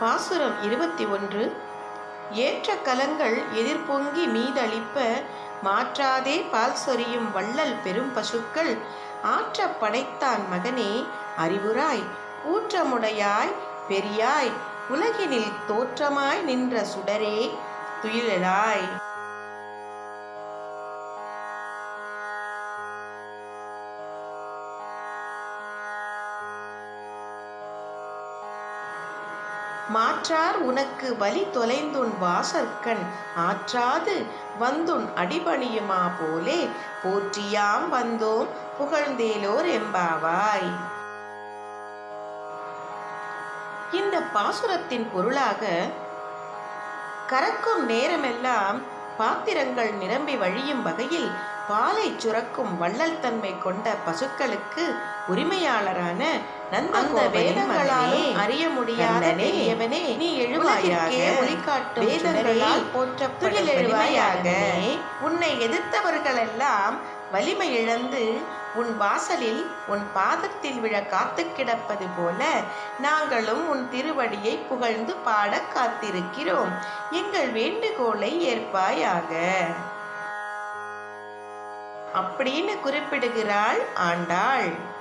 பாசுரம் இருபத்தி ஒன்று. ஏற்ற கலங்கள் எதிர்பொங்கி மீதளிப்ப மாற்றாதே பால் சொரியும் வள்ளல் பெரும் பசுக்கள். ஆற்ற படைத்தான் மகனே அறிவுராய். ஊற்றமுடையாய் பெரியாய். உலகினில் தோற்றமாய் நின்ற சுடரே துயிலலாய். மாற்றார் உனக்கு வலி தொலைந்துன் வாசற்கண் ஆற்றாது வந்துன் அடிபணியுமா போலே? போற்றியாம் வந்தோம் புகழ்ந்தேலோர் எம்பாவாய். இந்த பாசுரத்தின் பொருளாக கறக்கும் நேரமெல்லாம் பாத்திரங்கள் நிரம்பி வழியும் வகையில் பாலை சுரக்கும் வள்ளல் தன்மை கொண்ட பசுக்களுக்கு உரிமையாளரான அந்த வேதங்களாலும் அறிய முடியாத பெரியவனே நீ எழுவாயாக ஒளிகாட்டும் வேதங்களால் போற்றப்படும் எழுவாயாக. உன்னை எதிர்த்தவர்களெல்லாம் வலிமை இழந்து உன் வாசலில் உன் பாதத்தில் விழ காத்து கிடப்பது போல நாங்களும் உன் திருவடியை புகழ்ந்து பாட காத்திருக்கிறோம். எங்கள் வேண்டுகோளை ஏற்பாயாக. அப்படின்னு குறிப்பிடுகிறாள் ஆண்டாள்.